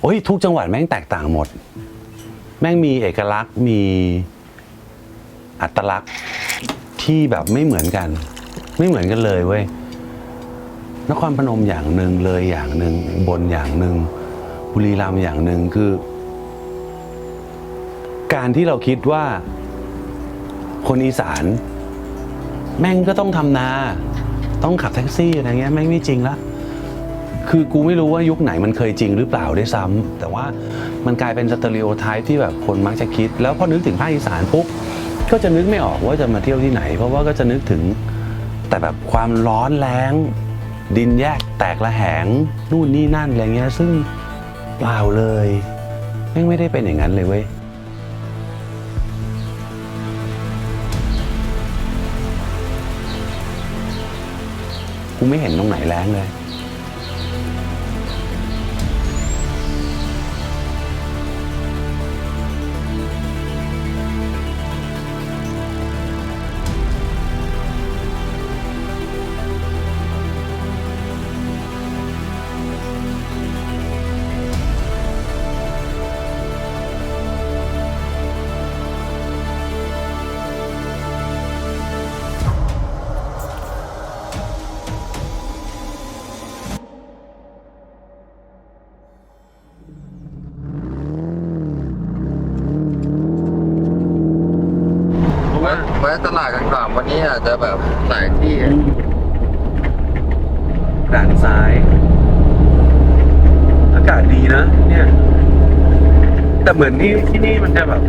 โอ้ยทุกจังหวัดแม่งแตกต่างหมด แม่งมีเอกลักษณ์มีอัตลักษณ์ที่แบบไม่เหมือนกัน ไม่เหมือนกันเลยเว้ยนครพนมอย่างหนึ่งเลยอย่างหนึ่งบนอย่างหนึ่งบุรีรัมย์อย่างหนึ่งคือ การที่เราคิดว่า คนอีสาน แม่งก็ต้องทำนา ต้องขับแท็กซี่อะไรเงี้ยแม่งไม่จริงละ คือกูไม่รู้ว่ายุคไหนมันเคยจริงหรือเปล่าด้วยซ้ำแต่ว่ามันกลายเป็นสเตอริโอไทป์ที่แบบคนมักจะคิด แล้วพอนึกถึงภาคอีสานปุ๊บก็จะนึกไม่ออกว่าจะมาเที่ยวที่ไหน เพราะว่าก็จะนึกถึงแต่แบบความร้อนแรงดินแยกแตกระแหงนู่นนี่นั่นอะไรเงี้ยซึ่งเปล่าเลยแม่งไม่ได้เป็นอย่างนั้นเลยเว้ยกูไม่เห็นตรงไหนแรงเลย วะแวะตลาดกันก่อนวันนี้อาจจะแบบหลายที่ด่านซ้าย อากาศดีนะ เนี่ย แต่เหมือนนี่ที่นี่มันจะแบบ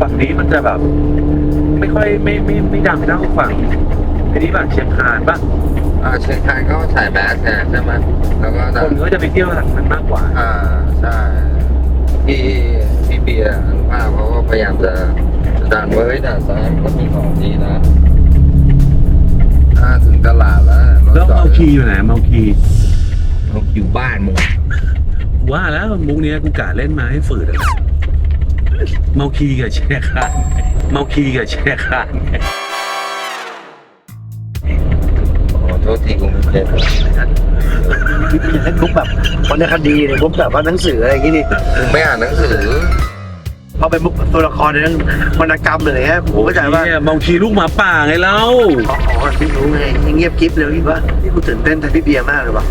ฝั่งนี้มันจะแบบ ไม่ค่อยไม่ไม่ไม่ดังเท่าฝั่งอันนี้แบบเชียงคานปะอ่าเชียงคานก็ถ่ายแมสแทนใช่ไหมแล้วก็คนก็จะไปเที่ยวหลังนั้นมากกว่า อ่าใช่ที่ที่เบียร์อันภาพเขาก็พยายามจะ ดันว่าเฮ้ยด่านซ้ายมันก็มีของดีนะถ้าถึงตลาดแล้วรถแล้วจอดเมาคีอยู่ไหนเมาคีเอาอยู่บ้านมึงว่าแล้วมุกเนี้ยกูกะเล่นมาให้ฝืดอะเมาคีกับแช่คานเมาคีกับแช่คานขอโทษทีกูไม่เป็นมีแต่บุ๊กแบบวรรณคดีเนี่ยบุ๊กแบบว่าหนังสืออะไรอย่างงี้นี่มึงไม่อ่านหนังสือ พอเป็นบุ๊กตัวละครในนั้นวรรณกรรมเลยฮะผมก็ใจว่าเนี่ยเมาคีลูกหมาป่าไงเล่าอ๋ออ๋อไม่รู้ไงเงียบกิ๊บเลยคิดว่านี่กูตื่นเต้นแทนพี่เบียร์มากเลยว่ะ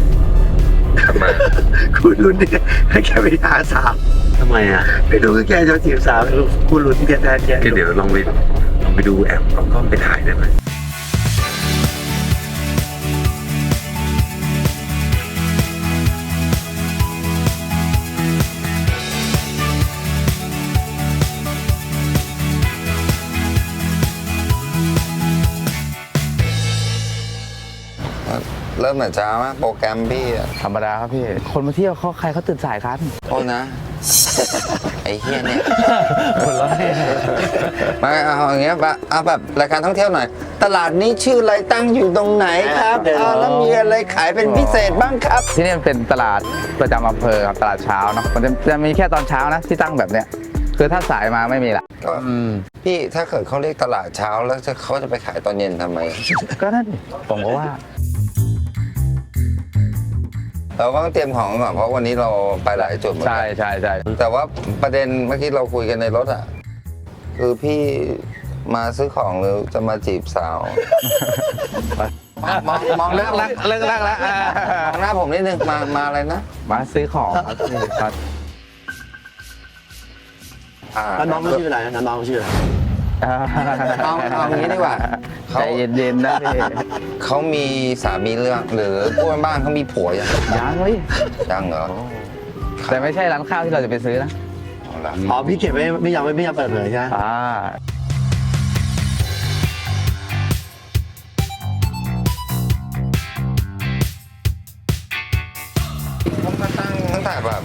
ทำไมกูลุ้นเนี่ยให้แกไปหาสาวทำไมอะไม่รู้ว่าแกจะจีบสาวไม่รู้กูลุ้นแกแทนแกเดี๋ยวลองไปลองไปดูแอปเอากล้องไปถ่ายได้ไหม เริ่มแต่เช้าอะโปรแกรมพี่อะธรรมดาครับพี่ คนมาเที่ยวเขาใครเขาตื่นสายครับโทษนะ ไอ้เฮียเนี่ยคนละมาเอาอย่างเงี้ยปะเอาแบบรายการท่องเที่ยวหน่อย ตลาดนี้ชื่ออะไรตั้งอยู่ตรงไหนครับเอาแล้วมีอะไรขายเป็นพิเศษบ้างครับ ที่นี่มันเป็นตลาดประจำอำเภอครับตลาดเช้าเนาะมันจะจะมีแค่ตอนเช้านะที่ตั้งแบบเนี้ยคือถ้าสายมาไม่มีละก็พี่ถ้าเกิดเขาเรียกตลาดเช้าแล้วจะเขาจะไปขายตอนเย็นทำไม ก็นั่นดิผมก็ว่า เราก็ต้องเตรียมของก่อนเพราะวันนี้เราไปหลายจุดเหมือนใช่กันใช่ใช่แต่ว่าประเด็นเมื่อกี้เราคุยกันในรถอะ คือพี่มาซื้อของหรือจะมาจีบสาว มองมองเลิเลิกกแล้แล้ววเลิกแล้วละอ่ามองหน้าผมนิดนึงมามาอะไรนะมาซื้อของครับพี่ครับ อ่าแล้วน้องเขาชื่ออะไรนะน้องเขาชื่ออะไร เอาเอาอย่างนี้ดีกว่าเขาใจเย็นๆนะพี่เขามีสามีเรื่องหรือพูดบ้านเขามีผัวยังยังเลยยังเหรอแต่ไม่ใช่ร้านข้าวที่เราจะไปซื้อนะเอาละอ๋อพี่เก็บไว้ไม่ยอมไม่ยอมเปิดเผยใช่ไหมอ่าเขามาตั้งตั้งแต่แบบ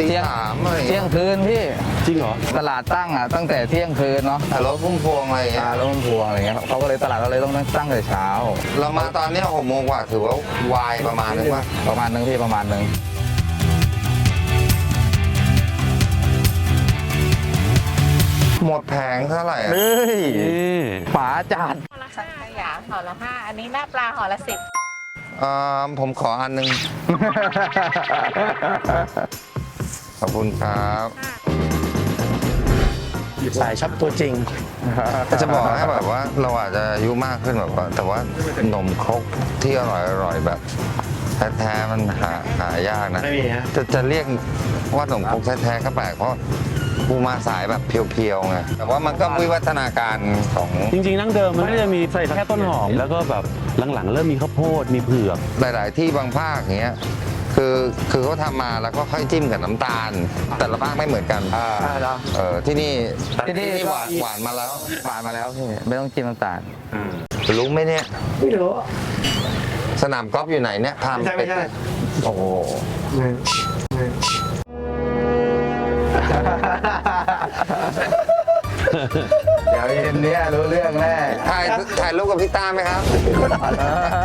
ตีสามอะไรอย่างเที่เงี้ยยงคืนพี่จริงเหรอ ตลาดตั้งอะตั้งแต่เที่ยงคืนเนาะแต่รถพุ่มพวงอะไรอย่างเงี้อ่ายแล้วมันพวงอะไรเงี้ยเขาก็เลยตลาดเราเลยต้องตั้งแต่เช้า เรามาตอนเนี้ยหกโมงกว่าถือว่าวายประมาณนึงว่าประมาณนึงพี่ประมาณนึงหมดแผงเท่าไหร่อะเฮ้ยฝาจานห่อละห้าขยะห่อละห้าอันนี้หน้าปลาห่อละสิบเอ่อผมขออันหนึง ขอบคุณครับสายช็อปตัวจริง แต่จะบอกให้แบบว่าเราอาจจะอายุมากขึ้นแบบว่าแต่ว่านมครกที่อร่อยอร่อยแบบแท้ๆมันหาหายากนะไม่มีฮะ จะจะเรียกว่านมครกแท้ๆก็แปลกเพราะกูมาสายแบบเพียวๆไงแต่ว่ามันก็วิวัฒนาการของจริงๆ นั่งเดิมมันก็จะมีใส่แค่ต้นหอม แล้วก็แบบหลังๆ เริ่มมีข้าวโพดมีเผือก หลาย ๆ ที่บางภาคอย่างเงี้ย คือคือเขาทำมาแล้วก็ค่อยจิ้มกับน้ำตาล แต่ละภาคไม่เหมือนกันอ่าเออที่นี่ที่นี่หวานหวานมาแล้วหวานมาแล้วพี่ไม่ต้องกินน้ำตาลรู้ไหมเนี่ย ไม่รู้ สนามกอล์ฟอยู่ไหนเนี่ยพามไม่ใช่ไม่ใช่ โอ้โหเดี๋ยวเย็นเนี้ยรู้เรื่องแน่ถ่ายถ่ายรูปกับพี่ต้าไหมครับ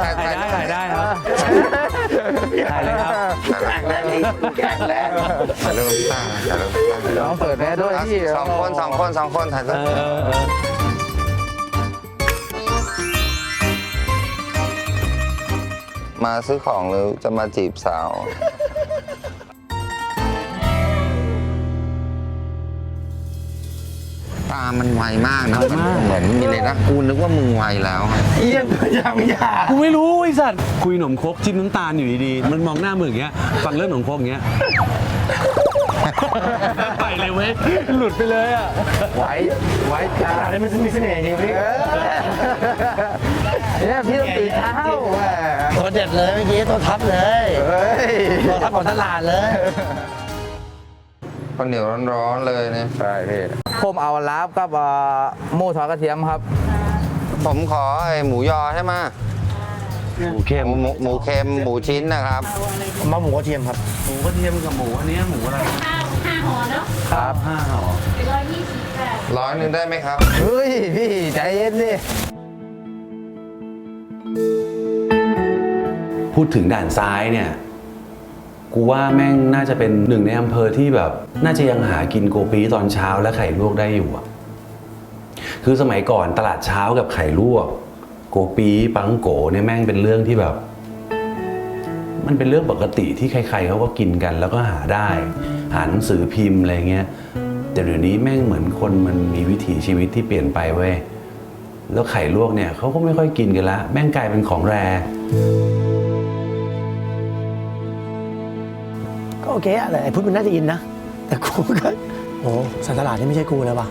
ถ่ายถ่ายได้ถ่ายได้ครับ พี่หายเลยครับแข็งแรงดีแข็งแรงถ่ายรูปกับพี่ต้าถ่ายรูปตั้งน้องเปิดแม่ด้วยพี่สองคนสองคนสองคนถ่ายรูปมาซื้อของหรือจะมาจีบสาว ตามันไวมากนะมันเหมือนมีเลยนะกูนึกว่ามึงไวแล้วเยี่ยมยังยากูไม่รู้ไอ้สัตว์คุยหนมครกจิ้มน้ำตาลอยู่ดีๆมันมองหน้ามึงอย่างเงี้ยฟังเรื่องหนมครกอย่างเงี้ยไปเลยเว้ยหลุดไปเลยอะไว้ไว้จ้าอะไรมันมีเสน่ห์จริงพี่เนี่ยพี่ต้องตื่นเช้าแหมตัวเด็ดเลยเมื่อกี้ตัวท็อปเลยเฮ้ยตัวท็อปของตลาดเลย ข้าวเหนียวร้อนๆเลยเนี่ยใช่พี่ผมเอาลาบกับเอ่อหมูทอดกระเทียมครับ ผมขอไอ้หมูยอใช่ไหมหมูเค็มหมูหมูเค็มหมูชิ้นนะครับ มาหมูกระเทียมครับ หมูกระเทียมกับหมูอันนี้หมูอะไรห้าห้าห่อเนาะครับห้าห่อร้อยยี่สิบแปดร้อยหนึ่งได้ไหมครับ เฮ้ย พี่ใจเย็นดิพูดถึงด่านซ้ายเนี่ย กูว่าแม่งน่าจะเป็นหนึ่งในอำเภอที่แบบ น่าจะยังหากินโกปีตอนเช้าและไข่ลวกได้อยู่อะคือสมัยก่อนตลาดเช้ากับไข่ลวก โกปีปังโกเนี่ยแม่งเป็นเรื่องที่แบบ มันเป็นเรื่องปกติที่ใครๆเขาก็กินกัน แล้วก็หาได้หาหนังสือพิมพ์อะไรเงี้ยแต่เดี๋ยวนี้แม่งเหมือนคนมันมีวิถีชีวิตที่เปลี่ยนไปเว้ยแล้วไข่ลวกเนี่ยเขาก็ไม่ค่อยกินกันละ แม่งกลายเป็นของแร โอเคอะแต่ไอ้พุทธมันน่าจะอินนะ แต่กูก็โอ้สันตลาดนี่ไม่ใช่กูเลยว่ะ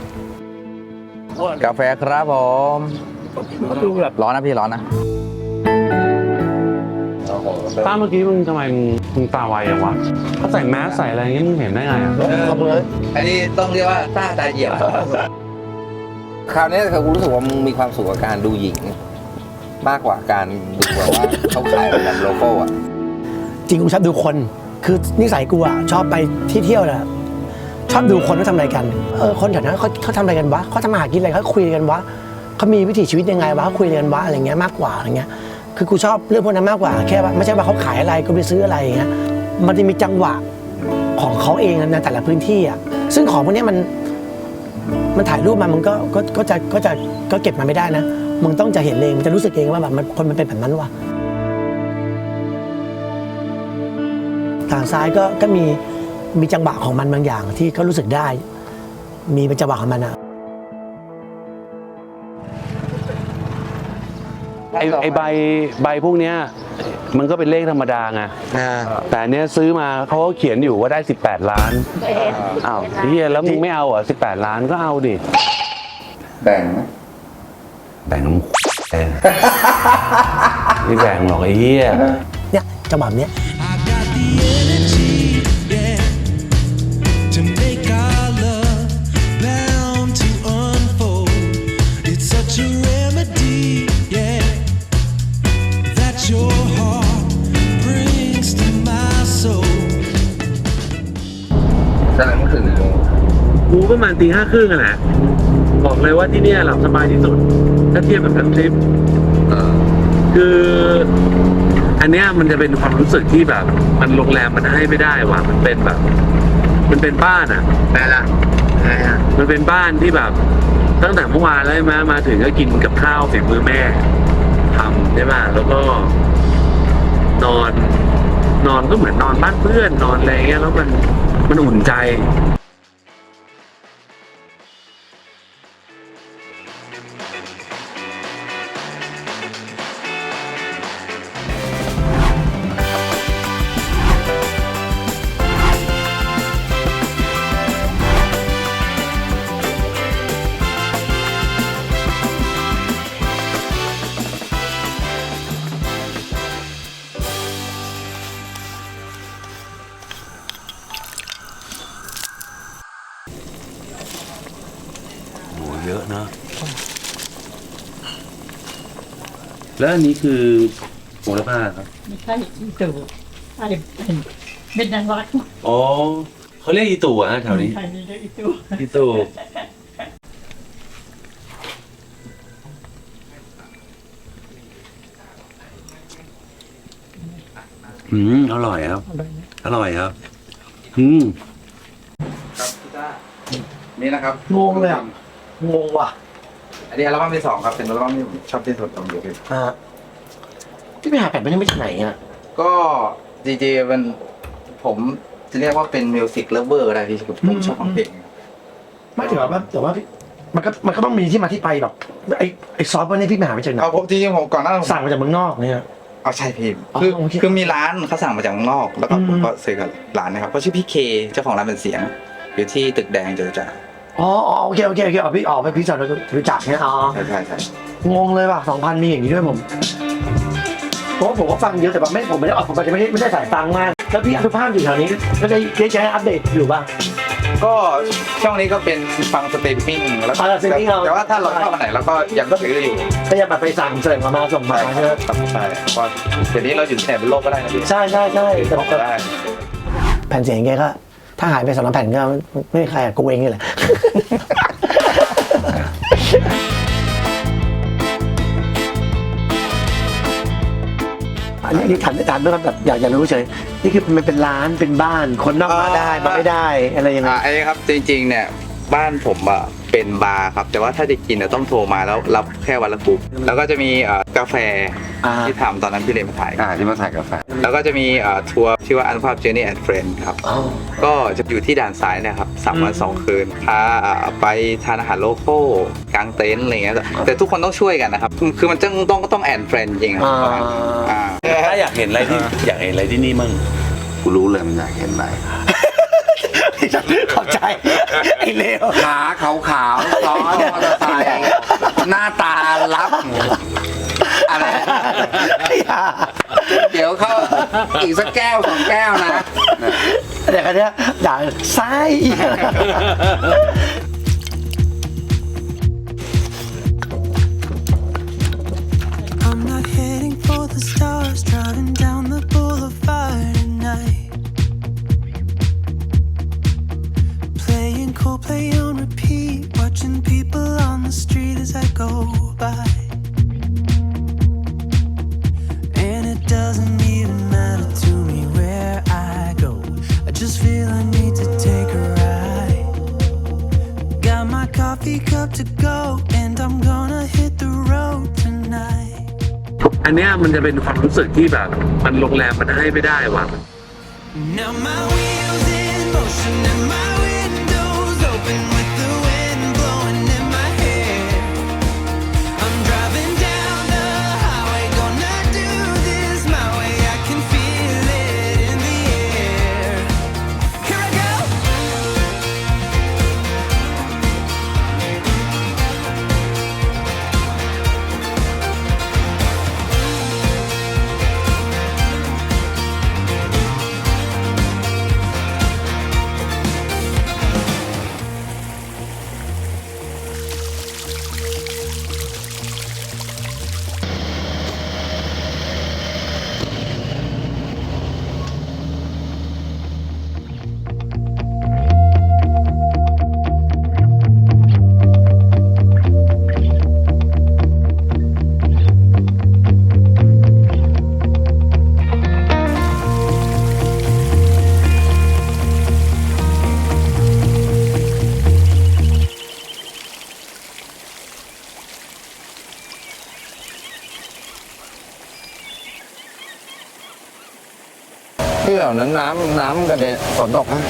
กาแฟครับผมดูแบบร้อนนะพี่ร้อนนะต้าเมื่อกี้มึงทำไมมึงมึงตาไวอย่างวะเขาใส่แมสใส่อะไรอย่างงี้มึงเห็นได้ไงอะขอบคุณเลยอันนี้ต้องเรียกว่าต้าตาเหยียบคราวนี้คือกูรู้สึกว่ามึงมีความสุขกับการดูหญิง มากกว่าการดูแบบว่าเขาขายแบบโลโก้อะจริงกูชอบดูคน คือนิสัยกูอะชอบไปที่เที่ยวนะชอบดูคนเขาทำอะไรกันเออคนแถวนั้นเขาเขาทำอะไรกันวะเขาทำมาหากินอะไรเขาคุยกันวะเขามีวิถีชีวิตยังไงวะเขาคุยกันวะอะไรเงี้ยมากกว่าอะไรเงี้ยคือกูชอบเรื่องพวกนั้นมากกว่าแค่ว่าไม่ใช่ว่าเขาขายอะไรก็ไปซื้ออะไรอย่างเงี้ยมันจะมีจังหวะของเขาเองในแต่ละพื้นที่อะซึ่งของพวกนี้มันมันถ่ายรูปมามันก็ก็ก็จะก็จะก็เก็บมาไม่ได้นะมึงต้องจะเห็นเองมันจะรู้สึกเองว่าแบบมันคนมันเป็นแบบนั้นว่ะ ทางซ้ายก็ก็มีมีจังหวะของมันบางอย่างที่เขารู้สึกได้ มีเป็นจังหวะของมันอะไอไอใบใบพวกเนี้ยมันก็เป็นเลขธรรมดาไงแต่อันเนี้ยซื้อมาเขาก็เขียนอยู่ว่าได้ 18 ล้านอ้าวเฮียแล้วมึงไม่เอาเหรอ18 ล้านก็เอาดิแบ่งไหมแบ่งน้ำเออไม่แบ่งหรอกไอ้เฮียเนี่ยจังหวะเนี้ย สดงว่าถึงโมงกูประมาณตีห้าครึ่งอะแหละบอกเลยว่าที่เนี่ยหลับสบายที่สุด ถ้าเทียบกับทั้งทริป เออคือ อันเนี้ยมันจะเป็นความรู้สึกที่แบบ มันโรงแรมมันให้ไม่ได้ว่ะมันเป็นแบบ มันเป็นบ้านอะได้ละไงฮะมันเป็นบ้านที่แบบ ตั้งแต่เมื่อวานแล้วใช่ไหมมาถึงก็กินกับข้าวฝีมือแม่ ทำใช่ไหมแล้วก็นอน นอนก็เหมือนนอนบ้านเพื่อนนอนอะไรเงี้ยแล้วมันมันอุ่นใจ แล้วอันนี้คือโหระพาครับ ไม่ใช่อีตู่ใช่เป็นเป็นนางรักอ๋อเขาเรียกอีตู่อะแถวนี้ ใช่นี่เรียกอีตู่อีตู่ อืม อร่อยครับอร่อยครับ อืม ครับพี่ต้านี่นะครับงงเลยอะงงว่ะ อันนี้อัลบั้มที่สองครับเป็นอัลบั้มที่ผมชอบที่สุดของยูทูบอ่าพี่ไปหาแผ่นไม่ได้มาจากไหนอะก็จริงๆมันผมจะเรียกว่าเป็นมิวสิกเลเวอร์ได้พี่ผมผมชอบฟังเพลงไม่ถือว่าแต่ว่าพี่มันก็มันก็ต้องมีที่มาที่ไปแบบไอ้ไอ้ซอสพวกนี้พี่ไปหาไม่เจอไหนเอาผมจริงๆผมก่อนหน้านั้นผมสั่งมาจากเมืองนอกเนี่ยเอาใช่พี่อ๋อคือโอเคคือมีร้านเขาสั่งมาจากเมืองนอก แล้วก็อืมผมก็ซื้อกับร้านนะครับเขาชื่อพี่เคเจ้าของร้านเป็นเสียงอยู่ที่ตึกแดงจตุจักร อ๋ออ๋อโอเคโอเคโอเคอ๋อพี่ออกไปพี่จอดรถรู้จักเนี่ยอ๋อใช่ใช่ใช่งงเลยว่ะสองพันมีอย่างนี้ด้วยผมเพราะว่าผมก็ฟังเยอะแต่ว่าไม่ผมไม่ได้ออกผมไม่ได้ไม่ได้สายฟังมาก แล้วพี่อนุภาพอยู่แถวนี้ก็ได้ได้ใช้อัปเดตอยู่บ้าง ก็ช่วงนี้ก็เป็นฟังสเตปปิ้งแล้วฟังสเตปปิ้งเอาแต่ว่าถ้าเราชอบอันไหนเราก็ยังซื้ออยู่ก็ยังแบบไปสั่งเสริมมามาส่งมาใช่ใช่ไหมครับใช่เพราะเดี๋ยวนี้เราอยู่ที่ไหนบนโลกก็ได้นะพี่ใช่ใช่ใช่แต่ก็ได้ แผ่นเสียงแกก็ ถ้าหายไปสองสามแผ่นก็ไม่มีใครอะกูเองนี่แหละ อันนี้อันนี้ถามถามด้วยครับแบบอยากอยากรู้เฉยนี่คือมันเป็นร้านเป็นบ้านคนนอกมาได้มาไม่ได้อะไรยังไง อ่าอันนี้ครับจริงๆเนี่ย บ้านผมอะเป็นบาร์ครับ แต่ว่าถ้าจะกินเนี่ยต้องโทรมาแล้วรับแค่วันละกลุ่มแล้วก็จะมีเอ่อกาแฟอ่า ที่ทำตอนนั้นพี่เรนมาถ่ายอ่าที่มาถ่ายกาแฟแล้วก็จะมีเอ่อทัวร์ชื่อว่าอนุภาพ Journey and Friend ครับ อ๋อ ก็จะอยู่ที่ด่านซ้ายเนะครับสามวันอืม สองคืนพาอ่าไปทานอาหารโลโก้กางเต็นท์อะไรเงี้ยแต่แต่ทุกคนต้องช่วยกันนะครับ คือมันต้องต้องต้องแอนเฟรนจริงๆครับประมาณนั้นอ่า ถ้าอยากเห็นอะไรที่อยากเห็นอะไรที่นี่มั่งกูรู้เลยมันอยากเห็นอะไร ขอบใจ ไอ้เลวขาขาวขาวๆซ้อนมอเตอร์ไซค์หน้าตารับ อะไร อย่าเดี๋ยวเข้าอีกสักแก้วสองแก้วนะ เดี๋ยวคันนี้ยด่าไส้ I'm จะเป็นความรู้สึกที่แบบ มันโรงแรมมันให้ไม่ได้ว่ะ Now my ที่เหล่านั้นน้ำน้ำกระเด็นฝนตกนะ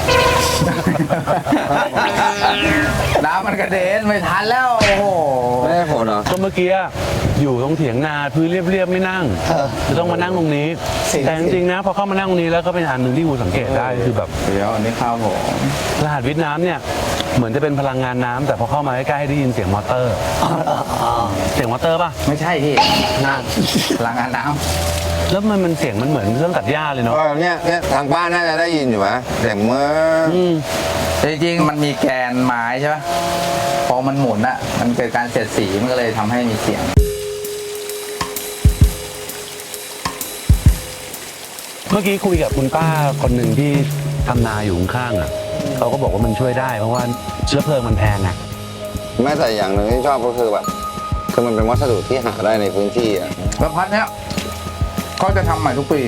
น้ำมันกระเด็นไม่ทันแล้ว โอ้โห ไม่ได้ฝนเหรอ ก็เมื่อกี้อยู่ตรงเถียงนาพื้นเรียบๆไม่นั่งเออจะต้องมานั่งตรงนี้สิแต่จริงๆนะพอเข้ามานั่งตรงนี้แล้วก็เป็นอันหนึ่งที่กูสังเกตได้คือแบบเดี๋ยวอันนี้ข้าวผมรหัสวิทย์น้ำเนี่ยเหมือนจะเป็นพลังงานน้ำแต่พอเข้ามาใกล้ๆได้ยินเสียงมอเตอร์ เสียงมอเตอร์ป่ะไม่ใช่พี่นั่นพลังงานน้ แล้วมันมันเสียงมันเหมือนเครื่องตัดหญ้าเลยเนาะเออเนี่ยเนี่ยทางบ้านน่าจะได้ยินอยู่ไหมเสียงเมื่ออืมำจริงๆมันมีแกนไม้ใช่ปะพอมันหมุนอะมันเกิดการเสียดสีมันก็เลยทำให้มีเสียง เมื่อกี้คุยกับคุณป้าคนหนึ่งที่ทำนาอยู่ข้างๆอะเขาก็บอกว่ามันช่วยได้เพราะว่าเชื้อเพลิงมันแพงอะแม้แต่อย่างหนึ่งที่ชอบก็คือแบบคือมันเป็นวัสดุที่หาได้ในพื้นที่อะแล้วพัดเนี้ย เขาจะทำใหม่ทุกปี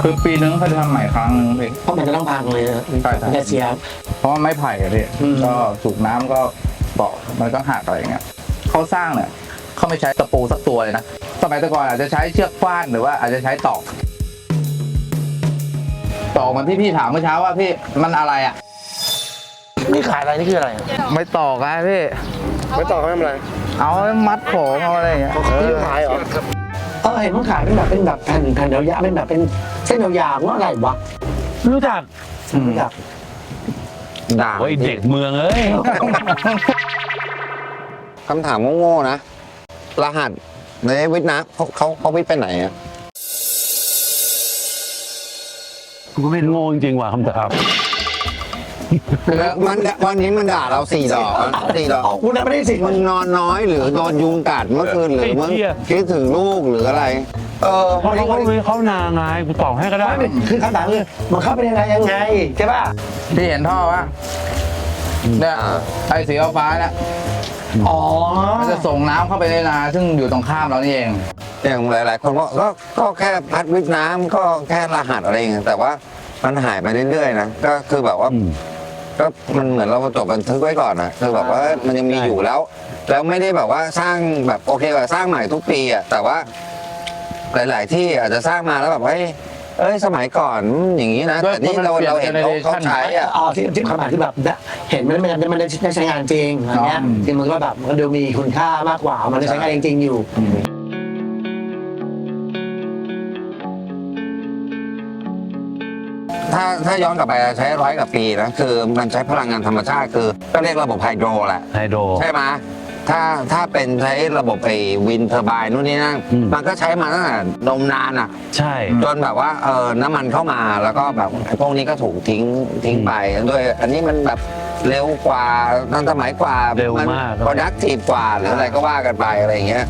คือปีนึงเขาจะทำใหม่ครั้งนึงพี่ เพราะมันจะต้องพังเลยนะใช่ใช่มันจะเสีย เพราะว่าไม้ไผ่อะพี่อืม ก็สูบน้ำก็เบาะมันก็หักอะไรอย่างเงี้ยเขาสร้างเนี่ยเขาไม่ใช้ตะปูสักตัวเลยนะสมัยแต่ก่อนอาจจะใช้เชือกฟาดหรือว่าอาจจะใช้ตอก ตอกเหมันที่พี่ถามเมื่อเช้าว่าพี่มันอะไรอะ นี่ขายอะไรนี่คืออะไรไม่ตอกอะพี่ ไม่ต่อเขาทำอะไรเอามัดผมเอาอะไรอย่างเงี้ยเอนี่อขายเหรอเออเห็นมันขายเป็นแบบเป็นแบบแผ่นแผ่นยาวๆเป็นแบบเป็นเส้นยาวๆว่าอะไรวะไม่รู้จักอืมแบบด่าโอ้ยเด็กเมืองเอ้ยคำถามโง่ๆนะ รหัสในวิทย์นะเขาเขาเขาวิทย์ไปไหนอะกูก็ไม่โง่จริงๆว่ะคำถาม มันวันนี้มันด่าเราสี่ดอกอะสี่ดอกอ๋อคุณน่ะไม่ได้สิทธิ์มึมันงนอนน้อยหรือโดนยุงกัดเมื่อคืนหรือมึงคิดถึงลูกหรืออะไร เออเพราะเขาเขาเขานาไงกูตอบให้ก็ได้ไม่คือคำถามคือมันเข้าไปยังไงยังไงใช่ป่ะพี่เห็นท่อปะเนี่ยไอ้สีฟ้าๆเนี่ยอ๋อมันจะส่งน้ำเข้าไปในนาซึ่งอยู่ตรงข้ามเรานี่เองอย่างหลาย ๆ คนก็ก็ก็แค่พัดวิทย์น้ำก็แค่รหัสอะไรเงี้ยแต่ว่ามันหายไปเรื่อย ๆ นะ ก็คือแบบว่าอืม ก็มันเหมือนเราจดบันทึกไว้ก่อนนะคือแบบว่ามันยังมีอยู่แล้ว แล้วไม่ได้แบบว่าสร้างแบบโอเคแบบสร้างใหม่ทุกปีอะแต่ว่าหลาย ๆ ที่อาจจะสร้างมาแล้วแบบเฮ้ยเอ้ยสมัยก่อนอย่างนี้นะด้วยแต่นี่เรามันเปลี่ยนเราเห็นเขา generation เขาใช้อะอ๋อที่ที่ความหมายคือแบบเห็นมันมันมันได้ใช้งานจริงอะไรเงี้ยอืมจริงมันก็แบบมันดูมีคุณค่ามากกว่ามันได้ใช้งานจริงๆอยู่ ถ้าถ้าย้อนกลับไปใช้ร้อยกว่าปีนะคือมันใช้พลังงานธรรมชาติคือก็เรียกระบบไฮโดรแหละไฮโดร ใช่ไหมถ้าถ้าเป็นใช้ระบบไอ้วินเทอร์ไบน์นู่นนี่นั่นอืม มันก็ใช้มาตั้งแต่นมนานอะ ใช่ จนแบบว่าเออน้ำมันเข้ามาแล้วก็แบบไอ้พวกนี้ก็ถูกทิ้งทิ้งไปด้วยอันนี้มันแบบเร็วกว่าทันสมัยกว่าเร็วมาก productive กว่าหรืออะไรก็ว่ากันไปอะไรอย่างเงี้ย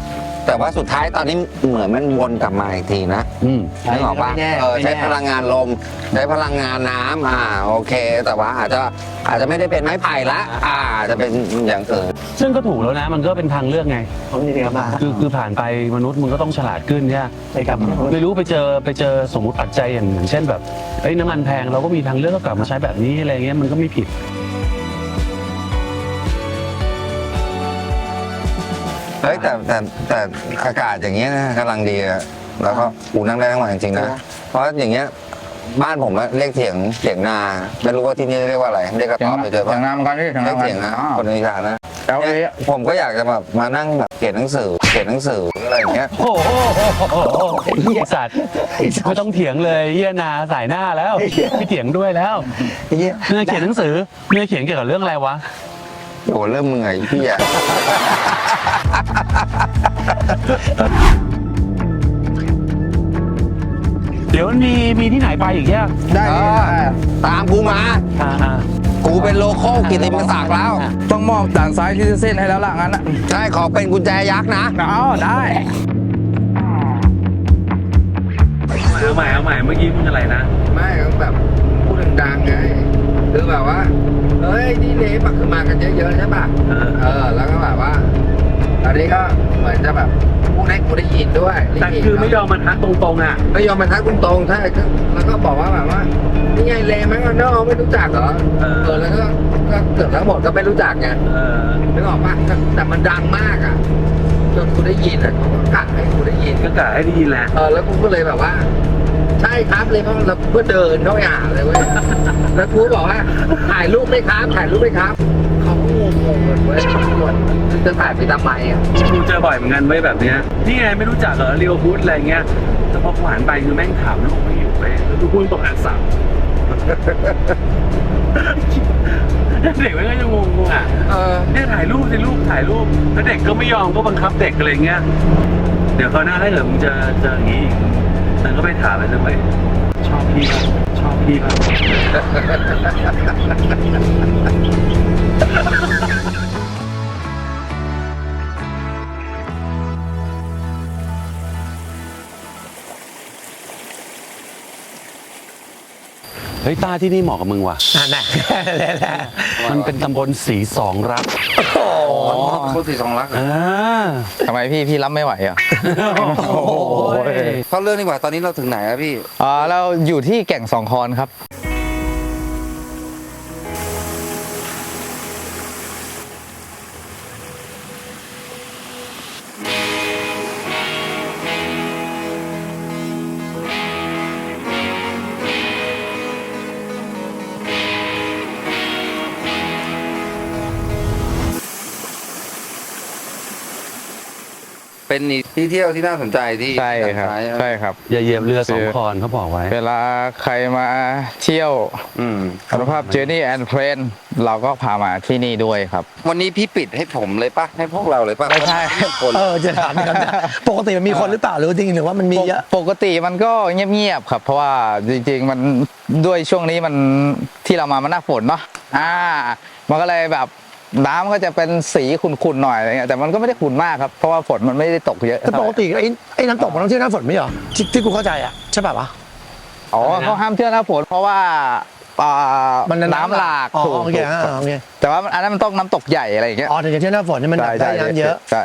แต่ว่าสุดท้ายตอนนี้เหมือนมันวนกลับมาอีกทีนะอืมนึกออกปะไม่แน่เออไม่แน่ ใช้พลังงานลม ใช้พลังงานน้ำอ่าโอเค แต่ว่าอาจจะอาจจะไม่ได้เป็นไม้ไผ่ละอ่าอาจจะเป็นอย่างอื่น ซึ่งก็ถูกแล้วนะ มันก็เป็นทางเลือกไง ผมนี่เดียวมาคือคือผ่านไปมนุษย์มึงก็ต้องฉลาดขึ้นใช่ไหมไปกับไม่รู้ไปเจอไปเจอสมมติปัจจัยอย่างอย่างเช่นแบบเอ้ยน้ำมันแพงเราก็มีทางเลือกก็กลับมาใช้แบบนี้อะไรเงี้ยมันก็ไม่ผิด เฮ้ยแต่แต่แต่อากาศอย่างเงี้ยนะกำลังดีอะแล้วก็อูนั่งได้ทั้งวันจริงๆนะเพราะอย่างเงี้ยบ้านผมอะเรียกเถียงเถียงนาไม่รู้ว่าที่นี่เรียกว่าอะไรเรียกกระเสียงต๊อบไปเจอเสีปะยงน้ำกันพี่เสียงเรียกน้ำกัเถียงนะอ๋อคนอีสานนะ แล้วไอ้เนี่ย ผมก็อยากจะแบบมานั่งแบบเขียนหนังสือเขียนหนังสืออะไรอย่างเงี้ย โอ้โหไอ้สัตว์ไม่ต้องเถียงเลยเฮียนาสายหน้าแล้วไม่เถียงด้วยแล้วอย่างเงี้ยเมื่อเขียนหนังสือเมื่อเขียนเกี่ยวกับเรื่องอะไรวะ โอ้เริ่มเหนื่อยพี่อะเดี๋ยวมันมีมีที่ไหนไปอีกเนี่ยได้เอพี่อได้ตามกูมา อ่าอ่ากูเป็นโลโก้กิตติมศักดิ์แล้วต้องมอบด่านซ้ายที่เส้นให้แล้วล่ะงั้นอะใช่ขอเป็นกุญแจยักษ์นะ เอาได้ เอาใหม่เอาใหม่เมื่อกี้มึงอะไรนะ ไม่ก็แบบพูดดังๆไงคือแบบว่า เฮ้ยนี่เลฟอะคือมากันเยอะๆใช่ป่ะเออ เออ แล้วก็แบบว่าอันนี้ก็เหมือนจะแบบพูดให้กูได้ยินด้วยแต่คือไม่ยอมมันทักตรงๆอะ ไม่ยอมมาทักตรงๆใช่ก็แล้วก็บอกว่าแบบว่านี่ไงเลแมคโดนัลด์ไม่รู้จักเหรอเออ เออแล้วก็ก็เกือบทั้งหมดก็ไม่รู้จักไง เออ นึกออกปะแต่แต่มันดังมากอะ จนกูได้ยินอะเขาก็กะให้กูได้ยิน ก็กะให้ได้ยินแหละ เออแล้วกูก็เลยแบบว่า ใช่ครับเลยเพราะเราเพื่อเดินเขาไปหาเลยเว้ยแล้วกูบอกว่าถ่ายรูปไหมครับถ่ายรูปไหมครับเขาก็งงๆเลยเว้ยจะถ่ายไปทำไมอะกูเจอบ่อยเหมือนกันไว้ยแบบเนี้ยนี่ไงไม่รู้จักเหรอเรียวฟูดอะไรเงี้ยแต่พอกูหันไปคือแม่งถามลูกไม่อยู่ไปแล้วกูพูดตกอักษรเด็กมันก็จะงงๆอะเออเนี่ยถ่ายรูปสิลูกถ่ายรูป แล้วเด็กก็ไม่ยอมก็บังคับเด็กอะไรเงี้ย เดี๋ยวเขาวหน้าถ้าเกิดมึงจอเจออย่างนี้อีก มึงก็ไปถามเลยนะเว้ยชอบพี่ป่ะชอบพี่ป่ะ เฮ้ยตาที่นี่เหมาะกับมึงว่ะอ่าน่ะแหละมันเป็นตำบลสีสองรักเขาสี่สองรักอ่าทำไมพี่พี่รับไม่ไหวอะโอ้ยเขาเรื่องดีกว่าตอนนี้เราถึงไหนแล้วพี่ อ่าเราอยู่ที่แก่งสองคอนครับ เป็นอีกที่เที่ยวที่น่าสนใจที่ใช่ครับใช่ครับ อย่าเหยียบเรือสองคอนเขาบอกไว้ เวลาใครมาเที่ยวอืม คุณภาพ Journey and Friend เราก็พามาที่นี่ด้วยครับ วันนี้พี่ปิดให้ผมเลยปะให้พวกเราเลยปะไม่ใช่ คนเออจะถามนะครับเนี่ยปกติมันมีคนหรือเปล่าหรือจริงหรือว่ามันมีเยอะ ปกติมันก็เงียบๆครับ เพราะว่าจริงๆมันด้วยช่วงนี้มันที่เรามามันหน้าฝนเนาะอ่า มันก็เลยแบบ น้ำก็จะเป็นสีขุ่นๆหน่อยอะไรเงี้ยแต่มันก็ไม่ได้ขุ่นมากครับเพราะว่าฝนมันไม่ได้ตกเยอะแต่ปกติไอ้ไอ้น้ำตกมันต้องเที่ยวหน้าฝนไม่เหรอที่ที่กูเข้าใจอะใช่ป่ะวะอ๋อเขาห้ามเที่ยวหน้าฝนเพราะว่าอ่ามันน้ำหลากอ๋อถูกโอเคถูกอ่าโอเคแต่ว่าอันนั้นมันต้องน้ำตกใหญ่อะไรอย่างเงี้ยอ๋อถึงจะเที่ยวหน้าฝนเนี่ยมันแบบได้น้ำเยอะใช่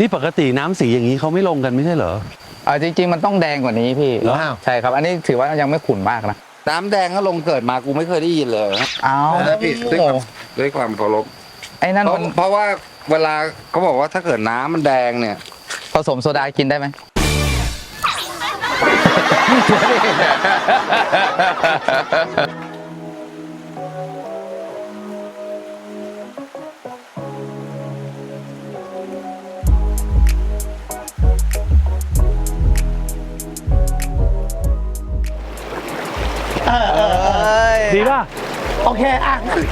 นี่ปกติน้ำสีอย่างนี้เขาไม่ลงกันไม่ใช่เหรออ่าจริง ๆ มันต้องแดงกว่านี้พี่เหรอใช่ครับ อันนี้ถือว่ายังไม่ขุ่นมากนะน้ำแดงก็ลงเกิดมากูไม่เคยได้ยินเลยนะอ้าวนะพี่ด้วยความด้วยความเคารพ ไอ้นั่นเพราะมันเพราะว่าเวลาเขาบอกว่าถ้าเกิดน้ำมันแดงเนี่ย ผสมโซดากินได้ไหม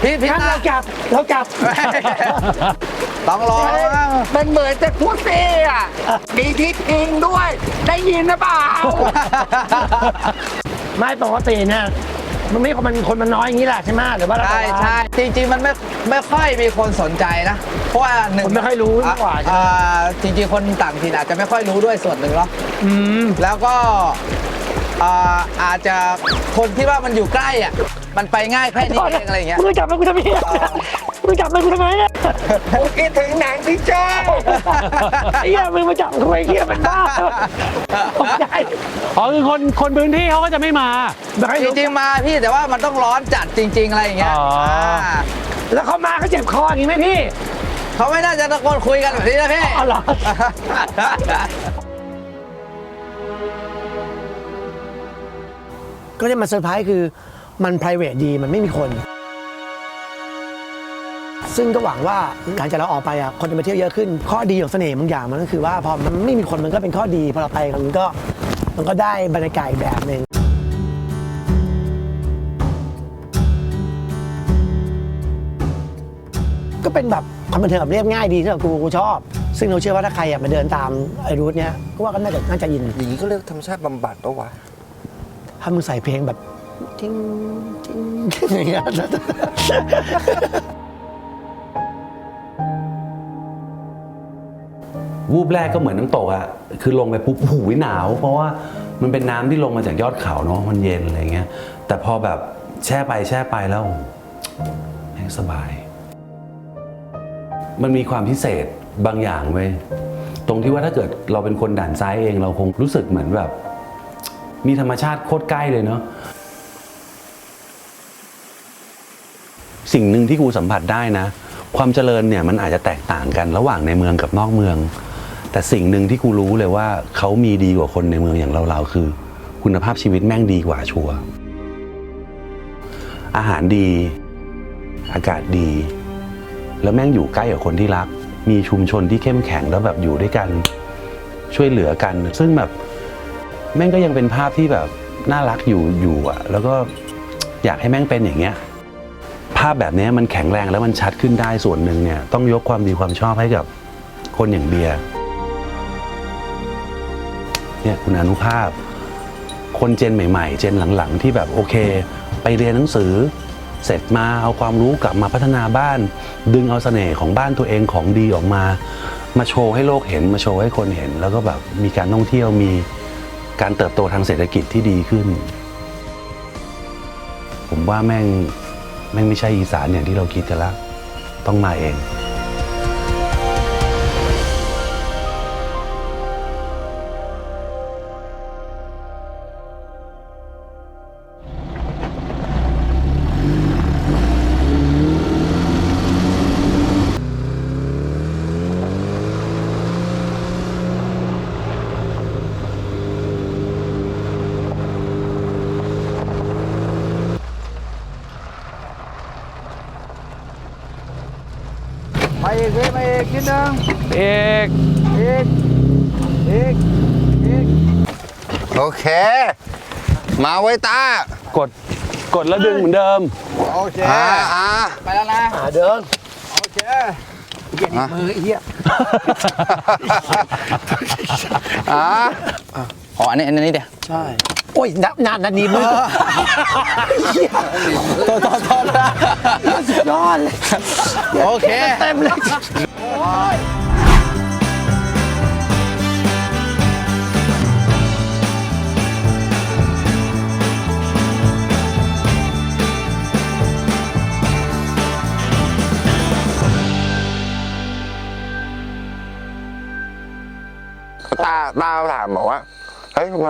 พี่พี่งั้นตาเรากลับเรากลับ ต้องรอบ้างมันเหมือนจะคุกซี่อะมีที่พิงด้วย ได้ยินหรือเปล่า ไม่ปกติเนี่ยมันไม่มันคนมันน้อยอย่างนี้แหละใช่ไหมหรือว่าเราใช่ใช่จริง ๆ มันไม่ไม่ค่อยมีคนสนใจนะ เพราะว่าหนึ่งคนไม่ค่อยรู้มากกว่าใช่ไหมอ่าจริง ๆ คนต่างถิ่นอาจจะไม่ค่อยรู้ด้วยส่วนหนึ่งเนาะอืมแล้วก็อ่าอาจจะคนที่ว่ามันอยู่ใกล้อะ มันไปง่ายแค่นี้เองอะไรอย่างเงี้ยมึงจับมันกูทำไมอะมึงจับมันกูทำไมเนี่ยกูคิดถึงหนังที่ชอบไอ้เหี้ยมึงมาจับกูไอ้เหี้ยมันบ้าตกใจอ๋อคือคนคนพื้นที่เขาก็จะไม่มาไม่ค่อยจรู้ริงๆมาพี่แต่ว่ามันต้องร้อนจัดจริง ๆ อะไรอย่างเงี้ยอ๋ออ่าแล้วเขามาเขาเจ็บคออย่างนี้ไหมพี่ เขาไม่น่าจะตะโกนคุยกันแบบนี้นะพี่อ๋อเหรอ ก็จะมาเซอร์ไพรส์คือ มัน p r i v a t ดีมันไม่มีคน ซึ่งก็หวังว่าหลังจากเราออกไปอะคนจะมาเที่ยวเยอะขึ้น ข้อดีของเสน่ห์บางอย่างมันก็คือว่าพอมันไม่มีคนมันก็เป็นข้อดีพอเราไปมันก็มันก็ได้บรรยากาศอีกแบบหนึ่งก็เป็นแบบความบันเทิงแบบเรียบง่ายดีสำหรับกูกูชอบ ซึ่งเราเชื่อว่าถ้าใครอยากมาเดินตามไอ้รูทเนี้ยก็ว่าก็น่าจะน่าจะอินอย่างนี้ก็เรียกธรรมชาติบำบัดปะวะถ้ามึงใส่เพลงแบบ ทิ้งทิ้งอย่างเงี้ยวูบแรกก็เหมือนน้ำตกอะคือลงไปปุ๊บหูยหนาว เพราะว่ามันเป็นน้ำที่ลงมาจากยอดเขาเนาะมันเย็นอะไรเงี้ย แต่พอแบบแช่ไปแช่ไปแล้วแม่งสบาย มันมีความพิเศษบางอย่างเว้ยตรงที่ว่าถ้าเกิดเราเป็นคนด่านซ้ายเองเราคงรู้สึกเหมือนแบบ มีธรรมชาติโคตรใกล้เลยเนาะ สิ่งหนึ่งที่กูสัมผัสได้นะ ความเจริญเนี่ยมันอาจจะแตกต่างกันระหว่างในเมืองกับนอกเมือง แต่สิ่งหนึ่งที่กูรู้เลยว่าเขามีดีกว่าคนในเมืองอย่างเราๆคือ คุณภาพชีวิตแม่งดีกว่าชัวร์อาหารดี อากาศดี แล้วแม่งอยู่ใกล้กับคนที่รัก มีชุมชนที่เข้มแข็งแล้วแบบอยู่ด้วยกันช่วยเหลือกัน ซึ่งแบบแม่งก็ยังเป็นภาพที่แบบน่ารักอยู่อยู่อะแล้วก็อยากให้แม่งเป็นอย่างเงี้ยาพแบบนี้มันแข็งแรงแล้วมันชัดขึ้นได้ส่วนหนึ่งเนี่ยต้องยกความดีความชอบให้กับคนอย่างเบียร์เนี่ยคุณอนุภาพ คนเจนใหม่ ๆ เจนหลังๆ ที่แบบโอเค ไปเรียนหนังสือ เสร็จมาเอาความรู้กลับมาพัฒนาบ้าน ดึงเอาเสน่ห์ของบ้านตัวเองของดีออกมา มาโชว์ให้โลกเห็นมาโชว์ให้คนเห็น แล้วก็แบบมีการท่องเที่ยวมีการเติบโตทางเศรษฐกิจที่ดีขึ้น ผมว่าแม่ง ไม่ไม่ใช่อีสานอย่างที่เราคิดกันละต้องมาเอง กนิดนึงเอกอีกอีกอีกโอเค มาไว้ตากดกดแล้วดึงเหมือนเดิมโอเคอ่าอ่าไปแล้วนะอ่าเดินโอเคมือไอ้เหี้ยอ่าอ๋ออันนี้อันนี้เดียวใช่โอ้ยนับนานนานีมือเหี้ยตัวตัวตัวสุดยอดเลยโอเคเต็มเลย ตาตาถามบอกว่าเฮ้ยเ